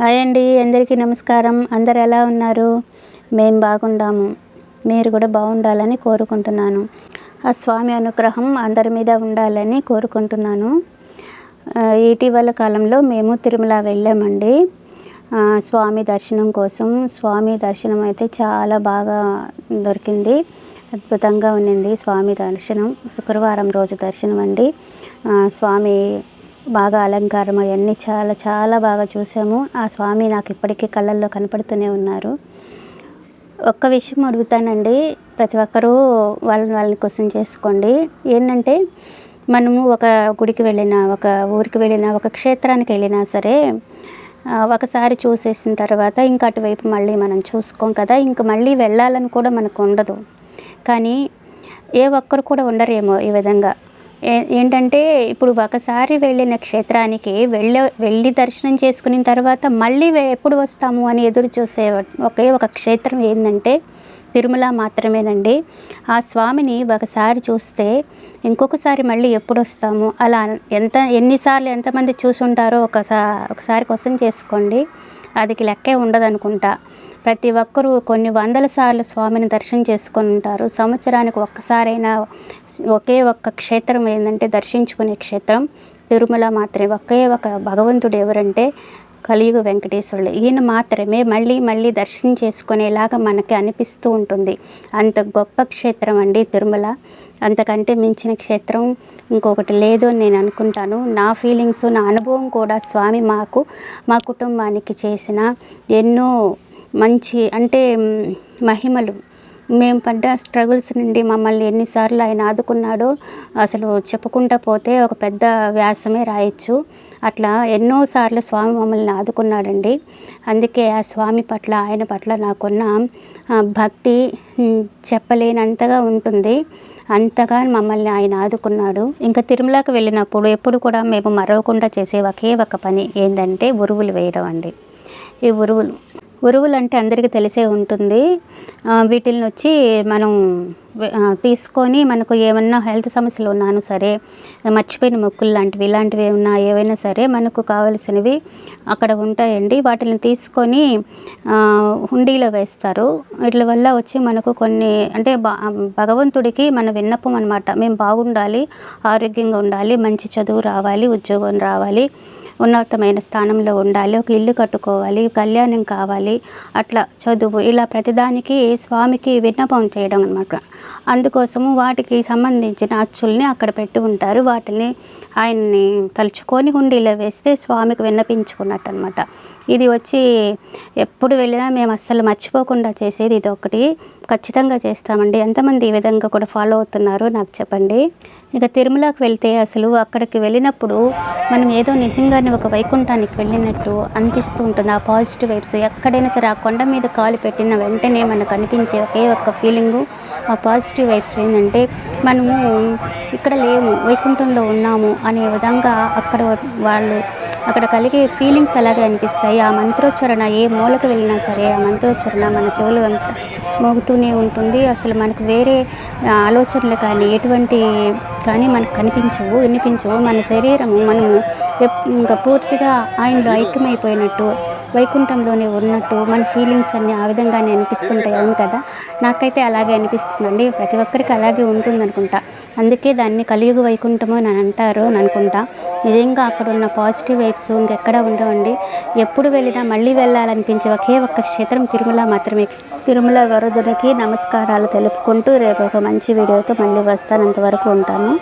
Hi అండి అందరికీ నమస్కారం. అందరు ఎలా ఉన్నారు? మేము బాగుండాము. మీరు కూడా బాగుండాలని కోరుకుంటున్నాను. ఆ స్వామి అనుగ్రహం అందరి మీద ఉండాలని కోరుకుంటున్నాను. ఇటీవల కాలంలో మేము తిరుమల వెళ్ళామండి. స్వామి దర్శనం కోసం. స్వామి దర్శనం అయితే చాలా బాగా దొరికింది. అద్భుతంగా ఉన్నింది స్వామి దర్శనం. శుక్రవారం రోజు దర్శనం అండి. స్వామి బాగా అలంకారం అవన్నీ చాలా చాలా బాగా చూసాము. ఆ స్వామి నాకు ఇప్పటికీ కళ్ళల్లో కనపడుతూనే ఉన్నారు. ఒక్క విషయం అడుగుతానండి. ప్రతి ఒక్కరూ వాళ్ళని వాళ్ళని క్వశ్చన్ చేసుకోండి. ఏంటంటే మనము ఒక గుడికి వెళ్ళినా ఒక ఊరికి వెళ్ళినా ఒక క్షేత్రానికి వెళ్ళినా సరే ఒకసారి చూసేసిన తర్వాత ఇంకా అటువైపు మళ్ళీ మనం చూసుకోం కదా. ఇంక మళ్ళీ వెళ్ళాలని కూడా మనకు ఉండదు. కానీ ఏ ఒక్కరు కూడా ఉండరేమో ఈ విధంగా. ఏంటంటే ఇప్పుడు ఒకసారి వెళ్ళిన క్షేత్రానికి వెళ్ళ వెళ్ళి దర్శనం చేసుకున్న తర్వాత మళ్ళీ ఎప్పుడు వస్తాము అని ఎదురు చూసే ఒకే ఒక క్షేత్రం ఏంటంటే తిరుమల మాత్రమేనండి. ఆ స్వామిని ఒకసారి చూస్తే ఇంకొకసారి మళ్ళీ ఎప్పుడు వస్తాము? అలా ఎంత ఎన్నిసార్లు ఎంతమంది చూసుంటారో ఒకసారి ఒకసారి క్వశ్చన్ చేసుకోండి. అదికి లెక్కే ఉండదనుకుంటా. ప్రతి ఒక్కరూ కొన్ని వందల సార్లు స్వామిని దర్శనం చేసుకొని ఉంటారు. సంవత్సరానికి ఒక్కసారైనా ఒకే ఒక్క క్షేత్రం ఏంటంటే దర్శించుకునే క్షేత్రం. తిరుమల మాత్రమే. ఒకే ఒక భగవంతుడు ఎవరంటే కలియుగ వెంకటేశ్వరుడు. ఈయన మాత్రమే మళ్ళీ మళ్ళీ దర్శనం చేసుకునేలాగా మనకి అనిపిస్తూ ఉంటుంది. అంత గొప్ప క్షేత్రం అండి తిరుమల. అంతకంటే మించిన క్షేత్రం ఇంకొకటి లేదు అని నేను అనుకుంటాను. నా ఫీలింగ్స్ నా అనుభవం కూడా స్వామి మాకు మా కుటుంబానికి చేసిన ఎన్నో మంచి అంటే మహిమలు. మేము పడ్డ స్ట్రగుల్స్ నుండి మమ్మల్ని ఎన్నిసార్లు ఆయన ఆదుకున్నాడో అసలు చెప్పుకుంటా పోతే ఒక పెద్ద వ్యాసమే రాయొచ్చు. అట్లా ఎన్నోసార్లు స్వామి మమ్మల్ని ఆదుకున్నాడండి. అందుకే ఆ స్వామి పట్ల ఆయన పట్ల నాకున్న భక్తి చెప్పలేనంతగా ఉంటుంది. అంతగా మమ్మల్ని ఆయన ఆదుకున్నాడు. ఇంకా తిరుమలకి వెళ్ళినప్పుడు ఎప్పుడు కూడా మేము మరవకుండా చేసే ఒకే ఒక పని ఏంటంటే ఉరువులు వేయడం అండి. ఈ ఉరువులు ఉరువులు అంటే అందరికీ తెలిసే ఉంటుంది. వీటిని వచ్చి మనం తీసుకొని మనకు ఏమన్నా హెల్త్ సమస్యలు ఉన్నాను సరే మర్చిపోయిన మొక్కులు లాంటివి ఇలాంటివి ఏమన్నా ఏవైనా సరే మనకు కావలసినవి అక్కడ ఉంటాయండి. వాటిని తీసుకొని హుండీలో వేస్తారు. వీటి వల్ల వచ్చి మనకు కొన్ని అంటే భగవంతుడికి మన విన్నపం అనమాట మేము బాగుండాలి ఆరోగ్యంగా ఉండాలి మంచి చదువు రావాలి ఉద్యోగం రావాలి ఉన్నతమైన స్థానంలో ఉండాలి ఒక ఇల్లు కట్టుకోవాలి కళ్యాణం కావాలి అట్లా చదువు ఇలా ప్రతిదానికి స్వామికి విన్నపం చేయడం అనమాట అందుకోసము వాటికి సంబంధించిన అచ్చుల్ని అక్కడ పెట్టి ఉంటారు. వాటిని ఆయన్ని తలుచుకొని గుండీలో వేస్తే స్వామికి విన్నపించుకున్నట్టు అనమాట ఇది వచ్చి ఎప్పుడు వెళ్ళినా మేము అస్సలు మర్చిపోకుండా చేసేది ఇది ఒకటి ఖచ్చితంగా చేస్తామండి. ఎంతమంది ఈ విధంగా కూడా ఫాలో అవుతున్నారో నాకు చెప్పండి. ఇక తిరుమలకి వెళ్తే అసలు అక్కడికి వెళ్ళినప్పుడు మనం ఏదో నిజంగానే ఒక వైకుంఠానికి వెళ్ళినట్టు అనిపిస్తూ ఉంటుంది. ఆ పాజిటివ్ వైబ్స్ ఎక్కడైనా సరే ఆ కొండ మీద కాలు పెట్టిన వెంటనే మనకు అనిపించే ఒకే ఒక్క ఫీలింగు ఆ పాజిటివ్ వైబ్స్ ఏంటంటే మనము ఇక్కడ లేము వైకుంఠంలో ఉన్నాము అనే విధంగా అక్కడ వాళ్ళు అక్కడ కలిగే ఫీలింగ్స్ అలాగే అనిపిస్తాయి. ఆ మంత్రోచ్చరణ ఏ మూలకు వెళ్ళినా సరే ఆ మంత్రోచ్చరణ మన చెవులు వెంట మోగుతూనే ఉంటుంది. అసలు మనకు వేరే ఆలోచనలు కానీ ఎటువంటి కానీ మనకు కనిపించవు వినిపించవు. మన శరీరము మనము ఇంకా పూర్తిగా ఆయనలో ఐక్యమైపోయినట్టు వైకుంఠంలోనే ఉన్నట్టు మన ఫీలింగ్స్ అన్నీ ఆ విధంగానే అనిపిస్తుంటాయి. అవును కదా? నాకైతే అలాగే అనిపిస్తుందండి. ప్రతి ఒక్కరికి అలాగే ఉంటుంది అనుకుంటా. అందుకే దాన్ని కలియుగ వైకుంఠము అని అంటారు అని అనుకుంటా. నిజంగా అక్కడ ఉన్న పాజిటివ్ వైబ్స్ ఇంకెక్కడ ఉండవండి. ఎప్పుడు వెళ్ళినా మళ్ళీ వెళ్ళాలనిపించే ఒకే ఒక్క క్షేత్రం తిరుమల మాత్రమే. తిరుమల వరదునికి నమస్కారాలు తెలుపుకుంటూ రేపు ఒక మంచి వీడియోతో మళ్ళీ వస్తాను అంతవరకు ఉంటాను.